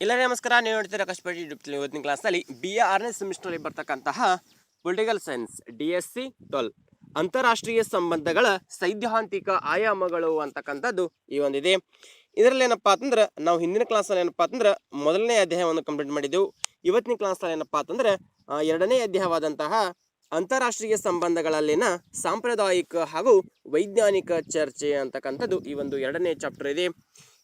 ಎಲ್ಲರಿಗೂ ನಮಸ್ಕಾರ. ನೀವು ನೋಡ್ತೀರಾ ಕಷ್ಟಪಟ್ಟು ಯೂಟ್ಯೂಬ್ ಇವತ್ತಿನ ಕ್ಲಾಸಲ್ಲಿ ಬಿ ಎ ಆರನೇ ಸೆಮಿಸ್ಟರಲ್ಲಿ ಬರ್ತಕ್ಕಂತಹ political science D S C twelve ಅಂತಾರಾಷ್ಟ್ರೀಯ ಸಂಬಂಧಗಳ ಸೈದ್ಧಾಂತಿಕ ಆಯಾಮಗಳು ಅಂತಕ್ಕಂಥದ್ದು ಈ ಒಂದಿದೆ. ಇದರಲ್ಲಿ ಏನಪ್ಪಾ ಅಂತಂದ್ರೆ, ನಾವು ಹಿಂದಿನ ಕ್ಲಾಸಲ್ಲಿ ಏನಪ್ಪಾ ಅಂತಂದ್ರೆ ಮೊದಲನೇ ಅಧ್ಯಾಯವನ್ನು ಕಂಪ್ಲೀಟ್ ಮಾಡಿದ್ದೆವು ಇವತ್ತಿನ ಕ್ಲಾಸಲ್ಲಿ ಏನಪ್ಪಾ ಅಂತಂದ್ರೆ ಎರಡನೇ ಅಧ್ಯಾಯವಾದಂತಹ ಅಂತಾರಾಷ್ಟ್ರೀಯ ಸಂಬಂಧಗಳಲ್ಲಿನ ಸಾಂಪ್ರದಾಯಿಕ ಹಾಗೂ ವೈಜ್ಞಾನಿಕ ಚರ್ಚೆ ಅಂತಕ್ಕಂಥದ್ದು ಈ ಒಂದು ಎರಡನೇ ಚಾಪ್ಟರ್ ಇದೆ.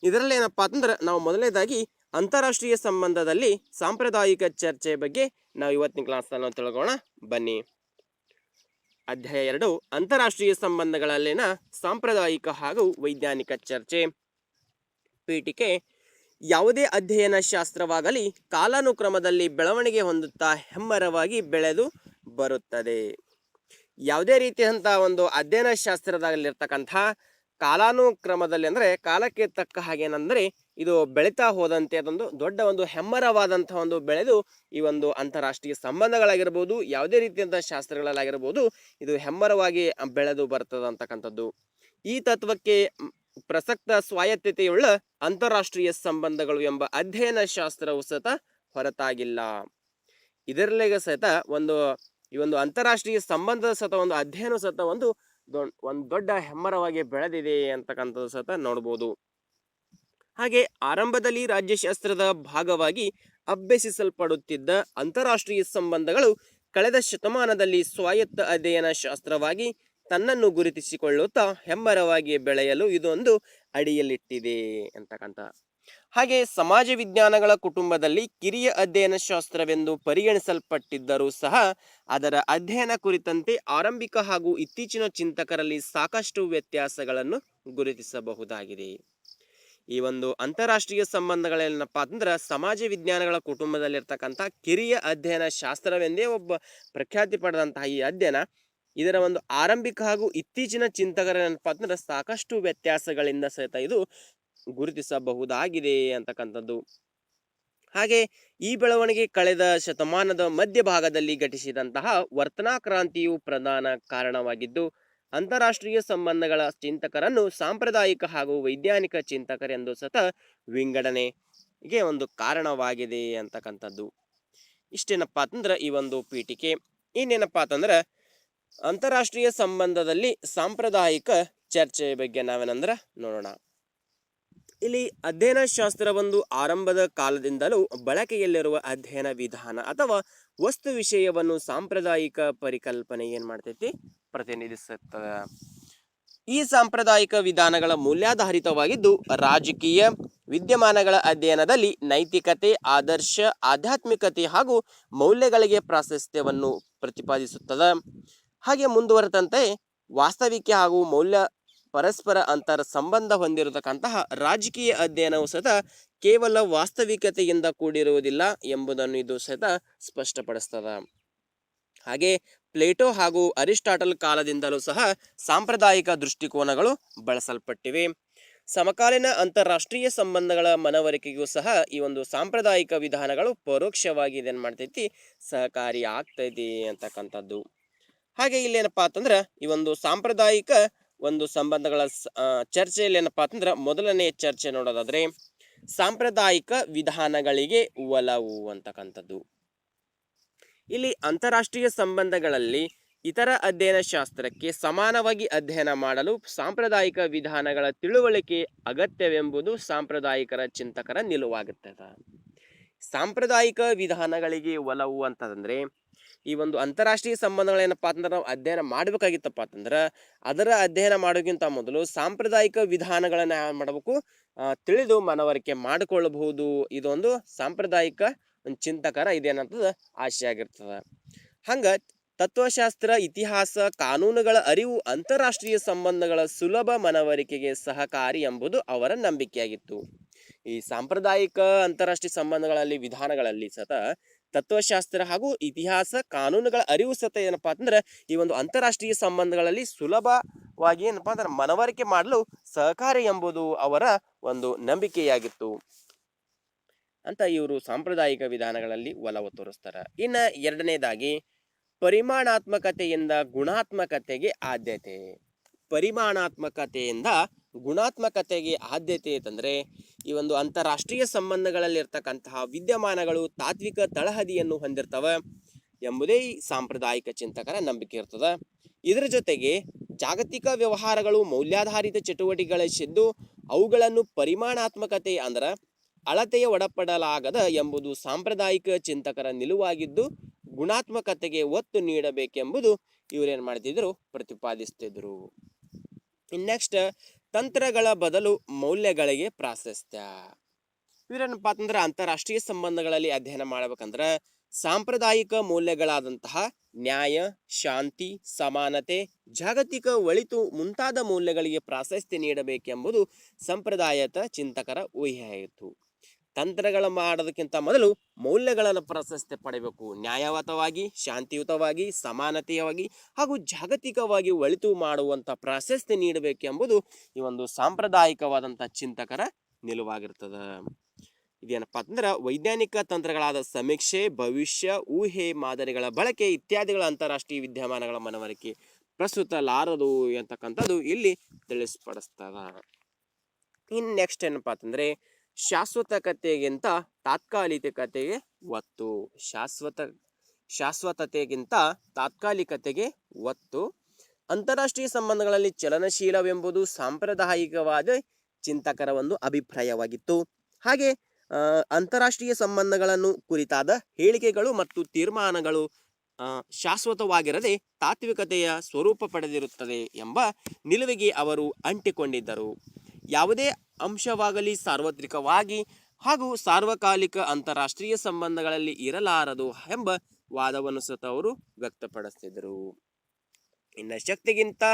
ಇದರಲ್ಲಿ ಏನಪ್ಪಾ ಅಂತಂದ್ರೆ, ನಾವು ಮೊದಲನೇದಾಗಿ ಅಂತಾರಾಷ್ಟ್ರೀಯ ಸಂಬಂಧದಲ್ಲಿ ಸಾಂಪ್ರದಾಯಿಕ ಚರ್ಚೆ ಬಗ್ಗೆ ನಾವು ಇವತ್ತಿನ ಕ್ಲಾಸ್ನಲ್ಲಿ ನಾವು ತಿಳ್ಕೋಣ ಬನ್ನಿ. ಅಧ್ಯಾಯ ಎರಡು, ಅಂತಾರಾಷ್ಟ್ರೀಯ ಸಂಬಂಧಗಳಲ್ಲಿನ ಸಾಂಪ್ರದಾಯಿಕ ಹಾಗೂ ವೈಜ್ಞಾನಿಕ ಚರ್ಚೆ. ಪೀಠಿಕೆ, ಯಾವುದೇ ಅಧ್ಯಯನ ಶಾಸ್ತ್ರವಾಗಲಿ ಕಾಲಾನುಕ್ರಮದಲ್ಲಿ ಬೆಳವಣಿಗೆ ಹೊಂದುತ್ತಾ ಹೆಮ್ಮರವಾಗಿ ಬೆಳೆದು ಬರುತ್ತದೆ. ಯಾವುದೇ ರೀತಿಯಂಥ ಒಂದು ಅಧ್ಯಯನ ಶಾಸ್ತ್ರದಲ್ಲಿರ್ತಕ್ಕಂಥ ಕಾಲಾನುಕ್ರಮದಲ್ಲಿ ಅಂದರೆ ಕಾಲಕ್ಕೆ ತಕ್ಕ ಹಾಗೇನೆಂದರೆ ಇದು ಬೆಳೀತಾ ಹೋದಂತೆ ಅದೊಂದು ದೊಡ್ಡ ಒಂದು ಹೆಮ್ಮರವಾದಂಥ ಒಂದು ಬೆಳೆದು ಈ ಒಂದು ಅಂತಾರಾಷ್ಟ್ರೀಯ ಸಂಬಂಧಗಳಾಗಿರ್ಬೋದು, ಯಾವುದೇ ರೀತಿಯಂಥ ಶಾಸ್ತ್ರಗಳಲ್ಲಾಗಿರ್ಬೋದು ಇದು ಹೆಮ್ಮರವಾಗಿ ಬೆಳೆದು ಬರ್ತದೆ ಅಂತಕ್ಕಂಥದ್ದು. ಈ ತತ್ವಕ್ಕೆ ಪ್ರಸಕ್ತ ಸ್ವಾಯತ್ತತೆಯುಳ್ಳ ಅಂತಾರಾಷ್ಟ್ರೀಯ ಸಂಬಂಧಗಳು ಎಂಬ ಅಧ್ಯಯನ ಶಾಸ್ತ್ರವು ಸತ ಹೊರತಾಗಿಲ್ಲ. ಇದರಲ್ಲಿಗೆ ಸಹಿತ ಒಂದು ಈ ಒಂದು ಅಂತಾರಾಷ್ಟ್ರೀಯ ಸಂಬಂಧದ ಸತ ಒಂದು ಅಧ್ಯಯನ ಸತ ಒಂದು ಒಂದು ದೊಡ್ಡ ಹೆಮ್ಮರವಾಗಿ ಬೆಳೆದಿದೆ ಅಂತಕ್ಕಂಥದ್ದು ಸಹ ನೋಡ್ಬೋದು. ಹಾಗೆ ಆರಂಭದಲ್ಲಿ ರಾಜ್ಯಶಾಸ್ತ್ರದ ಭಾಗವಾಗಿ ಅಭ್ಯಸಿಸಲ್ಪಡುತ್ತಿದ್ದ ಅಂತಾರಾಷ್ಟ್ರೀಯ ಸಂಬಂಧಗಳು ಕಳೆದ ಶತಮಾನದಲ್ಲಿ ಸ್ವಾಯತ್ತ ಅಧ್ಯಯನ ಶಾಸ್ತ್ರವಾಗಿ ತನ್ನನ್ನು ಗುರುತಿಸಿಕೊಳ್ಳುತ್ತಾ ಹೆಮ್ಮರವಾಗಿ ಬೆಳೆಯಲು ಇದೊಂದು ಅಡಿಯಲ್ಲಿಟ್ಟಿದೆ ಅಂತಕ್ಕಂಥ ಹಾಗೆ ಸಮಾಜ ವಿಜ್ಞಾನಗಳ ಕುಟುಂಬದಲ್ಲಿ ಕಿರಿಯ ಅಧ್ಯಯನ ಶಾಸ್ತ್ರವೆಂದು ಪರಿಗಣಿಸಲ್ಪಟ್ಟಿದ್ದರೂ ಸಹ ಅದರ ಅಧ್ಯಯನ ಕುರಿತಂತೆ ಆರಂಭಿಕ ಹಾಗೂ ಇತ್ತೀಚಿನ ಚಿಂತಕರಲ್ಲಿ ಸಾಕಷ್ಟು ವ್ಯತ್ಯಾಸಗಳನ್ನು ಗುರುತಿಸಬಹುದಾಗಿದೆ. ಈ ಒಂದು ಅಂತಾರಾಷ್ಟ್ರೀಯ ಸಂಬಂಧಗಳೇನಪ್ಪ ಅಂದ್ರೆ ಸಮಾಜ ವಿಜ್ಞಾನಗಳ ಕುಟುಂಬದಲ್ಲಿರ್ತಕ್ಕಂಥ ಕಿರಿಯ ಅಧ್ಯಯನ ಶಾಸ್ತ್ರವೆಂದೇ ಒಬ್ಬ ಪ್ರಖ್ಯಾತಿ ಪಡೆದಂತಹ ಈ ಅಧ್ಯಯನ ಇದರ ಒಂದು ಆರಂಭಿಕ ಹಾಗೂ ಇತ್ತೀಚಿನ ಚಿಂತಕರೇನಪ್ಪ ಅಂದ್ರೆ ಸಾಕಷ್ಟು ವ್ಯತ್ಯಾಸಗಳಿಂದ ಸಹಿತ ಇದು ಗುರುತಿಸಬಹುದಾಗಿದೆ ಅಂತಕ್ಕಂಥದ್ದು. ಹಾಗೆ ಈ ಬೆಳವಣಿಗೆ ಕಳೆದ ಶತಮಾನದ ಮಧ್ಯಭಾಗದಲ್ಲಿ ಘಟಿಸಿದಂತಹ ವರ್ತನಾ ಕ್ರಾಂತಿಯು ಪ್ರಧಾನ ಕಾರಣವಾಗಿದ್ದು, ಅಂತಾರಾಷ್ಟ್ರೀಯ ಸಂಬಂಧಗಳ ಚಿಂತಕರನ್ನು ಸಾಂಪ್ರದಾಯಿಕ ಹಾಗೂ ವೈಜ್ಞಾನಿಕ ಚಿಂತಕರೆಂದು ಸತ ವಿಂಗಡಣೆಗೆ ಒಂದು ಕಾರಣವಾಗಿದೆ ಅಂತಕ್ಕಂಥದ್ದು. ಇಷ್ಟೇನಪ್ಪ ಅಂತಂದ್ರೆ ಈ ಒಂದು ಪೀಠಿಕೆ. ಇನ್ನೇನಪ್ಪ ಅಂತಂದ್ರೆ ಅಂತಾರಾಷ್ಟ್ರೀಯ ಸಂಬಂಧದಲ್ಲಿ ಸಾಂಪ್ರದಾಯಿಕ ಚರ್ಚೆ ಬಗ್ಗೆ ನಾವೇನಂದ್ರೆ ನೋಡೋಣ. ಇಲ್ಲಿ ಅಧ್ಯಯನ ಶಾಸ್ತ್ರ ಒಂದು ಆರಂಭದ ಕಾಲದಿಂದಲೂ ಬಳಕೆಯಲ್ಲಿರುವ ಅಧ್ಯಯನ ವಿಧಾನ ಅಥವಾ ವಸ್ತು ವಿಷಯವನ್ನು ಸಾಂಪ್ರದಾಯಿಕ ಪರಿಕಲ್ಪನೆ ಏನು ಮಾಡ್ತೈತಿ? ಪ್ರತಿನಿಧಿಸುತ್ತದೆ. ಈ ಸಾಂಪ್ರದಾಯಿಕ ವಿಧಾನಗಳ ಮೂಲ್ಯಾಧಾರಿತವಾಗಿದ್ದು ರಾಜಕೀಯ, ವಿದ್ಯಮಾನಗಳ ಅಧ್ಯಯನದಲ್ಲಿ ನೈತಿಕತೆ, ಆದರ್ಶ, ಆಧ್ಯಾತ್ಮಿಕತೆ ಹಾಗೂ ಮೌಲ್ಯಗಳಿಗೆ ಪ್ರಾಶಸ್ತ್ಯವನ್ನು ಪ್ರತಿಪಾದಿಸುತ್ತದೆ. ಹಾಗೆ ಮುಂದುವರೆದಂತೆ ವಾಸ್ತವಿಕ ಹಾಗೂ ಮೌಲ್ಯ ಪರಸ್ಪರ ಅಂತರ ಸಂಬಂಧ ಹೊಂದಿರತಕ್ಕಂತಹ ರಾಜಕೀಯ ಅಧ್ಯಯನವು ಸಹಿತ ಕೇವಲ ವಾಸ್ತವಿಕತೆಯಿಂದ ಕೂಡಿರುವುದಿಲ್ಲ ಎಂಬುದನ್ನು ಇದು ಸಹಿತ ಸ್ಪಷ್ಟಪಡಿಸ್ತದ. ಹಾಗೆ ಪ್ಲೇಟೋ ಹಾಗೂ ಅರಿಸ್ಟಾಟಲ್ ಕಾಲದಿಂದಲೂ ಸಹ ಸಾಂಪ್ರದಾಯಿಕ ದೃಷ್ಟಿಕೋನಗಳು ಬಳಸಲ್ಪಟ್ಟಿವೆ. ಸಮಕಾಲೀನ ಅಂತಾರಾಷ್ಟ್ರೀಯ ಸಂಬಂಧಗಳ ಮನವರಿಕೆಗೂ ಸಹ ಈ ಒಂದು ಸಾಂಪ್ರದಾಯಿಕ ವಿಧಾನಗಳು ಪರೋಕ್ಷವಾಗಿ ಇದೇನು ಮಾಡ್ತೈತಿ, ಸಹಕಾರಿ ಆಗ್ತೈತಿ ಅಂತಕ್ಕಂಥದ್ದು. ಹಾಗೆ ಇಲ್ಲೇನಪ್ಪ ಅಂತಂದ್ರೆ ಈ ಒಂದು ಸಾಂಪ್ರದಾಯಿಕ ಒಂದು ಸಂಬಂಧಗಳ ಚರ್ಚೆಯಲ್ಲಿ ಏನಪ್ಪಾ ಅಂತಂದ್ರೆ ಮೊದಲನೇ ಚರ್ಚೆ ನೋಡೋದಾದ್ರೆ ಸಾಂಪ್ರದಾಯಿಕ ವಿಧಾನಗಳಿಗೆ ಒಲವು ಅಂತಕ್ಕಂಥದ್ದು. ಇಲ್ಲಿ ಅಂತಾರಾಷ್ಟ್ರೀಯ ಸಂಬಂಧಗಳಲ್ಲಿ ಇತರ ಅಧ್ಯಯನ ಶಾಸ್ತ್ರಕ್ಕೆ ಸಮಾನವಾಗಿ ಅಧ್ಯಯನ ಮಾಡಲು ಸಾಂಪ್ರದಾಯಿಕ ವಿಧಾನಗಳ ತಿಳುವಳಿಕೆ ಅಗತ್ಯವೆಂಬುದು ಸಾಂಪ್ರದಾಯಿಕರ ಚಿಂತಕರ ನಿಲುವಾಗುತ್ತದೆ. ಸಾಂಪ್ರದಾಯಿಕ ವಿಧಾನಗಳಿಗೆ ಒಲವು ಅಂತಂದ್ರೆ, ಈ ಒಂದು ಅಂತಾರಾಷ್ಟ್ರೀಯ ಸಂಬಂಧಗಳೇನಪ್ಪ ಅಂತಂದ್ರೆ ನಾವು ಅಧ್ಯಯನ ಮಾಡಬೇಕಾಗಿತ್ತಪ್ಪ ಅಂತಂದ್ರೆ, ಅದರ ಅಧ್ಯಯನ ಮಾಡೋಕ್ಕಿಂತ ಮೊದಲು ಸಾಂಪ್ರದಾಯಿಕ ವಿಧಾನಗಳನ್ನು ಮಾಡಬೇಕು? ತಿಳಿದು ಮನವರಿಕೆ ಮಾಡಿಕೊಳ್ಳಬಹುದು ಇದೊಂದು ಸಾಂಪ್ರದಾಯಿಕ ಒಂದು ಚಿಂತಕರ ಇದೇನಂತದ ಆಶಯ ಆಗಿರ್ತದೆ. ಹಂಗ ತತ್ವಶಾಸ್ತ್ರ, ಇತಿಹಾಸ, ಕಾನೂನುಗಳ ಅರಿವು, ಅಂತಾರಾಷ್ಟ್ರೀಯ ಸಂಬಂಧಗಳ ಸುಲಭ ಮನವರಿಕೆಗೆ ಸಹಕಾರಿ ಎಂಬುದು ಅವರ ನಂಬಿಕೆಯಾಗಿತ್ತು. ಈ ಸಾಂಪ್ರದಾಯಿಕ ಅಂತಾರಾಷ್ಟ್ರೀಯ ಸಂಬಂಧಗಳಲ್ಲಿ, ವಿಧಾನಗಳಲ್ಲಿ ಸತ ತತ್ವಶಾಸ್ತ್ರ ಹಾಗೂ ಇತಿಹಾಸ ಕಾನೂನುಗಳ ಅರಿವು ಸತ ಏನಪ್ಪಾ ಅಂತಂದ್ರೆ, ಈ ಒಂದು ಅಂತಾರಾಷ್ಟ್ರೀಯ ಸಂಬಂಧಗಳಲ್ಲಿ ಸುಲಭವಾಗಿ ಏನಪ್ಪಾ ಅಂದ್ರೆ ಮನವರಿಕೆ ಮಾಡಲು ಸಹಕಾರಿ ಎಂಬುದು ಅವರ ಒಂದು ನಂಬಿಕೆಯಾಗಿತ್ತು. ಅಂತ ಇವರು ಸಾಂಪ್ರದಾಯಿಕ ವಿಧಾನಗಳಲ್ಲಿ ಒಲವು ತೋರಿಸ್ತಾರೆ. ಇನ್ನ ಎರಡನೇದಾಗಿ, ಪರಿಮಾಣಾತ್ಮಕತೆಯಿಂದ ಗುಣಾತ್ಮಕತೆಗೆ ಆದ್ಯತೆ. ಪರಿಮಾಣಾತ್ಮಕತೆಯಿಂದ ಗುಣಾತ್ಮಕತೆಗೆ ಆದ್ಯತೆ ಅಂತಂದರೆ ಈ ಒಂದು ಅಂತಾರಾಷ್ಟ್ರೀಯ ಸಂಬಂಧಗಳಲ್ಲಿರ್ತಕ್ಕಂತಹ ವಿದ್ಯಮಾನಗಳು ತಾತ್ವಿಕ ತಳಹದಿಯನ್ನು ಹೊಂದಿರ್ತವೆ ಎಂಬುದೇ ಸಾಂಪ್ರದಾಯಿಕ ಚಿಂತಕರ ನಂಬಿಕೆ ಇರ್ತದೆ. ಇದರ ಜೊತೆಗೆ ಜಾಗತಿಕ ವ್ಯವಹಾರಗಳು ಮೌಲ್ಯಾಧಾರಿತ ಚಟುವಟಿಕೆಗಳಿಸಿದ್ದು ಅವುಗಳನ್ನು ಪರಿಮಾಣಾತ್ಮಕತೆ ಅಂದ್ರೆ ಅಳತೆಯ ಒಡಪಡಲಾಗದ ಎಂಬುದು ಸಾಂಪ್ರದಾಯಿಕ ಚಿಂತಕರ ನಿಲುವಾಗಿದ್ದು ಗುಣಾತ್ಮಕತೆಗೆ ಒತ್ತು ನೀಡಬೇಕೆಂಬುದು ಇವರೇನು ಮಾಡ್ತಿದ್ರು? ಪ್ರತಿಪಾದಿಸ್ತಿದ್ರು. ನೆಕ್ಸ್ಟ್ ತಂತ್ರಗಳ ಬದಲು ಮೌಲ್ಯಗಳಿಗೆ ಪ್ರಾಶಸ್ತ್ಯ. ಇವರೇನಪ್ಪ ಅಂತಂದ್ರೆ ಅಂತಾರಾಷ್ಟ್ರೀಯ ಸಂಬಂಧಗಳಲ್ಲಿ ಅಧ್ಯಯನ ಮಾಡ್ಬೇಕಂದ್ರೆ ಸಾಂಪ್ರದಾಯಿಕ ಮೌಲ್ಯಗಳಾದಂತಹ ನ್ಯಾಯ, ಶಾಂತಿ, ಸಮಾನತೆ, ಜಾಗತಿಕ ಒಳಿತು ಮುಂತಾದ ಮೌಲ್ಯಗಳಿಗೆ ಪ್ರಾಶಸ್ತ್ಯ ನೀಡಬೇಕೆಂಬುದು ಸಂಪ್ರದಾಯದ ಚಿಂತಕರ ಊಹೆಯಾಯಿತು ತಂತ್ರಗಳ ಮಾಡೋದಕ್ಕಿಂತ ಮೊದಲು ಮೌಲ್ಯಗಳನ್ನು ಪ್ರಶಸ್ತಿ ಪಡೆಯಬೇಕು ನ್ಯಾಯಯುತವಾಗಿ ಶಾಂತಿಯುತವಾಗಿ, ಸಮಾನತೆಯವಾಗಿ ಹಾಗೂ ಜಾಗತಿಕವಾಗಿ ಒಳಿತು ಮಾಡುವಂಥ ಪ್ರಾಶಸ್ತ್ಯ ನೀಡಬೇಕೆಂಬುದು ಈ ಒಂದು ಸಾಂಪ್ರದಾಯಿಕವಾದಂಥ ಚಿಂತಕರ ನಿಲುವಾಗಿರ್ತದೆ. ಇದೇನಪ್ಪ ಅಂದ್ರೆ ವೈಜ್ಞಾನಿಕ ತಂತ್ರಗಳಾದ ಸಮೀಕ್ಷೆ, ಭವಿಷ್ಯ, ಊಹೆ, ಮಾದರಿಗಳ ಬಳಕೆ ಇತ್ಯಾದಿಗಳ ಅಂತಾರಾಷ್ಟ್ರೀಯ ವಿದ್ಯಮಾನಗಳ ಮನವರಿಕೆ ಪ್ರಸ್ತುತ ಲಾರದು ಅಂತಕ್ಕಂಥದ್ದು ಇಲ್ಲಿ ತಿಳಿಸ್ಪಡಿಸ್ತದ. ಇನ್ನು ನೆಕ್ಸ್ಟ್ ಏನಪ್ಪ ಅಂತಂದ್ರೆ ಶಾಶ್ವತಕತೆಗಿಂತ ತಾತ್ಕಾಲಿಕತೆಗೆ ಒತ್ತು. ಶಾಶ್ವತ, ಶಾಶ್ವತತೆಗಿಂತ ತಾತ್ಕಾಲಿಕತೆಗೆ ಒತ್ತು. ಅಂತಾರಾಷ್ಟ್ರೀಯ ಸಂಬಂಧಗಳಲ್ಲಿ ಚಲನಶೀಲವೆಂಬುದು ಸಾಂಪ್ರದಾಯಿಕವಾದ ಚಿಂತಕರ ಒಂದು ಅಭಿಪ್ರಾಯವಾಗಿತ್ತು. ಹಾಗೆ ಅಂತಾರಾಷ್ಟ್ರೀಯ ಸಂಬಂಧಗಳನ್ನು ಕುರಿತಾದ ಹೇಳಿಕೆಗಳು ಮತ್ತು ತೀರ್ಮಾನಗಳು ಶಾಶ್ವತವಾಗಿರದೆ ತಾತ್ವಿಕತೆಯ ಸ್ವರೂಪ ಪಡೆದಿರುತ್ತದೆ ಎಂಬ ನಿಲುವಿಗೆ ಅವರು ಅಂಟಿಕೊಂಡಿದ್ದರು. ಯಾವುದೇ ಅಂಶವಾಗಲಿ ಸಾರ್ವತ್ರಿಕವಾಗಿ ಹಾಗೂ ಸಾರ್ವಕಾಲಿಕ ಅಂತಾರಾಷ್ಟ್ರೀಯ ಸಂಬಂಧಗಳಲ್ಲಿ ಇರಲಾರದು ಎಂಬ ವಾದವನ್ನು ಸತ ಅವರು ವ್ಯಕ್ತಪಡಿಸ್ತಿದ್ದರು ಇನ್ನು ಶಕ್ತಿಗಿಂತ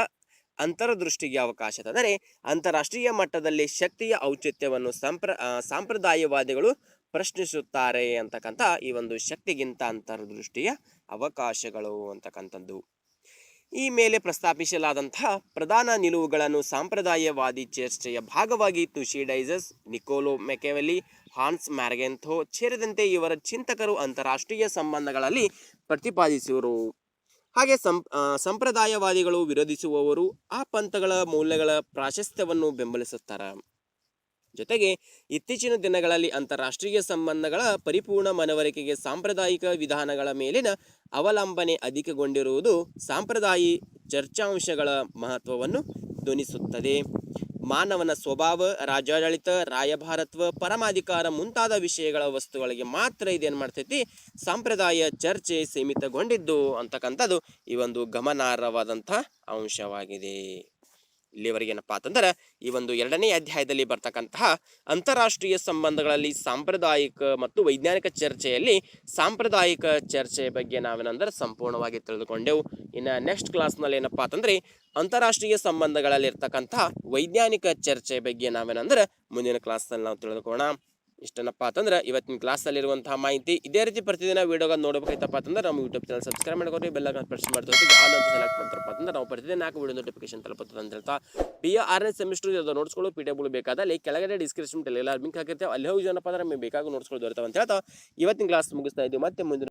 ಅಂತರದೃಷ್ಟಿಗೆ ಅವಕಾಶ ಅಂದರೆ ಅಂತಾರಾಷ್ಟ್ರೀಯ ಮಟ್ಟದಲ್ಲಿ ಶಕ್ತಿಯ ಔಚಿತ್ಯವನ್ನು ಸಂಪ್ರ ಸಾಂಪ್ರದಾಯವಾದಿಗಳು ಪ್ರಶ್ನಿಸುತ್ತಾರೆ ಅಂತಕ್ಕಂಥ ಈ ಒಂದು ಶಕ್ತಿಗಿಂತ ಅಂತರದೃಷ್ಟಿಯ ಅವಕಾಶಗಳು ಅಂತಕ್ಕಂಥದ್ದು. ಈ ಮೇಲೆ ಪ್ರಸ್ತಾಪಿಸಲಾದಂತಹ ಪ್ರಧಾನ ನಿಲುವುಗಳನ್ನು ಸಾಂಪ್ರದಾಯವಾದಿ ಚರ್ಚೆಯ ಭಾಗವಾಗಿ ತುಶಿಡೈಸಸ್ ನಿಕೋಲೋ ಮೆಕೆವಲಿ ಹಾನ್ಸ್ ಮ್ಯಾರ್ಗೆಂಥೋ ಸೇರಿದಂತೆ ಇವರ ಚಿಂತಕರು ಅಂತಾರಾಷ್ಟ್ರೀಯ ಸಂಬಂಧಗಳಲ್ಲಿ ಪ್ರತಿಪಾದಿಸುವರು ಹಾಗೆ ಸಂಪ್ರದಾಯವಾದಿಗಳು ವಿರೋಧಿಸುವವರು ಆ ಪಂಥಗಳ ಮೌಲ್ಯಗಳ ಪ್ರಾಶಸ್ತ್ಯವನ್ನು ಬೆಂಬಲಿಸುತ್ತಾರೆ. ಜೊತೆಗೆ ಇತ್ತೀಚಿನ ದಿನಗಳಲ್ಲಿ ಅಂತಾರಾಷ್ಟ್ರೀಯ ಸಂಬಂಧಗಳ ಪರಿಪೂರ್ಣ ಮನವರಿಕೆಗೆ ಸಾಂಪ್ರದಾಯಿಕ ವಿಧಾನಗಳ ಮೇಲಿನ ಅವಲಂಬನೆ ಅಧಿಕಗೊಂಡಿರುವುದು ಸಾಂಪ್ರದಾಯಿ ಚರ್ಚಾಂಶಗಳ ಮಹತ್ವವನ್ನು ಧ್ವನಿಸುತ್ತದೆ. ಮಾನವನ ಸ್ವಭಾವ, ರಾಜ್ಯಾಡಳಿತ, ರಾಯಭಾರತ್ವ, ಪರಮಾಧಿಕಾರ ಮುಂತಾದ ವಿಷಯಗಳ ವಸ್ತುಗಳಿಗೆ ಮಾತ್ರ ಇದೇನು ಮಾಡ್ತೈತಿ? ಸಾಂಪ್ರದಾಯ ಚರ್ಚೆ ಸೀಮಿತಗೊಂಡಿದ್ದು ಅಂತಕ್ಕಂಥದ್ದು ಈ ಒಂದು ಗಮನಾರ್ಹವಾದಂಥ ಅಂಶವಾಗಿದೆ. ಇಲ್ಲಿವರೆಗೆ ಏನಪ್ಪ ಅಂತಂದ್ರೆ, ಈ ಒಂದು ಎರಡನೇ ಅಧ್ಯಾಯದಲ್ಲಿ ಬರ್ತಕ್ಕಂತಹ ಅಂತಾರಾಷ್ಟ್ರೀಯ ಸಂಬಂಧಗಳಲ್ಲಿ ಸಾಂಪ್ರದಾಯಿಕ ಮತ್ತು ವೈಜ್ಞಾನಿಕ ಚರ್ಚೆಯಲ್ಲಿ ಸಾಂಪ್ರದಾಯಿಕ ಚರ್ಚೆಯ ಬಗ್ಗೆ ನಾವೇನಂದ್ರೆ ಸಂಪೂರ್ಣವಾಗಿ ತಿಳಿದುಕೊಂಡೆವು. ಇನ್ನು ನೆಕ್ಸ್ಟ್ ಕ್ಲಾಸ್ನಲ್ಲಿ ಏನಪ್ಪ ಅಂತಂದ್ರೆ, ಅಂತಾರಾಷ್ಟ್ರೀಯ ಸಂಬಂಧಗಳಲ್ಲಿ ಇರ್ತಕ್ಕಂತಹ ವೈಜ್ಞಾನಿಕ ಚರ್ಚೆ ಬಗ್ಗೆ ನಾವೇನಂದ್ರೆ ಮುಂದಿನ ಕ್ಲಾಸ್ನಲ್ಲಿ ನಾವು ತಿಳಿದುಕೋಣ ಇಷ್ಟನಪ್ಪ ಅಂತಂದ್ರೆ ಇವತ್ತಿನ ಕ್ಲಾಸಲ್ಲಿರುವಂತಹ ಮಾಹಿತಿ ಇದೇ ರೀತಿ ಪ್ರತಿದಿನ ವಿಡಿಯೋಗಳು ನೋಡಬೇಕಾಯ್ತಪ್ಪ ಅಂತಂದ್ರೆ ನಮ್ಮ ಯೂಟ್ಯೂಬ್ ಚಾನಲ್ ಸಬ್ಸ್ಕ್ರೈಬ್ ಮಾಡ್ಕೊಂಡು ಬೆಲ್ಲ ಪ್ರೆಸ್ ಮಾಡ್ತೀವಿ ಯಾವ್ದು ಅಂತ ಸೆಲೆಕ್ಟ್ ಮಾಡ್ತಾರಪ್ಪ ಅಂತಂದ್ರೆ ನಾವು ಪ್ರತಿದಿನ ನಾಲ್ಕು ವಿಡಿಯೋ ನೋಟಿಫಿಕೇಶನ್ ತಲುಪುತ್ತದೆ ಅಂತ ಹೇಳ್ತಾ ಪಿ ಆರನೇ ಸೆಮಿಸ್ಟರ್ ಇದು ನೋಟ್ಸ್ಗಳು ಪಿ ಡಬ್ಲ್ಯೂ ಬೇಕಾದಲ್ಲಿ ಕೆಳಗಡೆ ಡಿಸ್ಕ್ರಿಪ್ಷನ್ ಎಲ್ಲ ಲಿಂಕ್ ಹಾಕಿರ್ತೇವೆ, ಅಲ್ಲಿ ಹೋಗಿ ಏನಪ್ಪ ಅಂದ್ರೆ ನಮಗೆ ಬೇಕಾಗಿ ನೋಟ್ಸ್ಗಳು ದೊರೆತಾವೆ ಅಂತ ಹೇಳ್ತಾ ಇವತ್ತಿನ ಕ್ಲಾಸ್ ಮುಗಿಸ್ತಾ ಇದ್ದೀವಿ. ಮತ್ತೆ ಮುಂದಿನ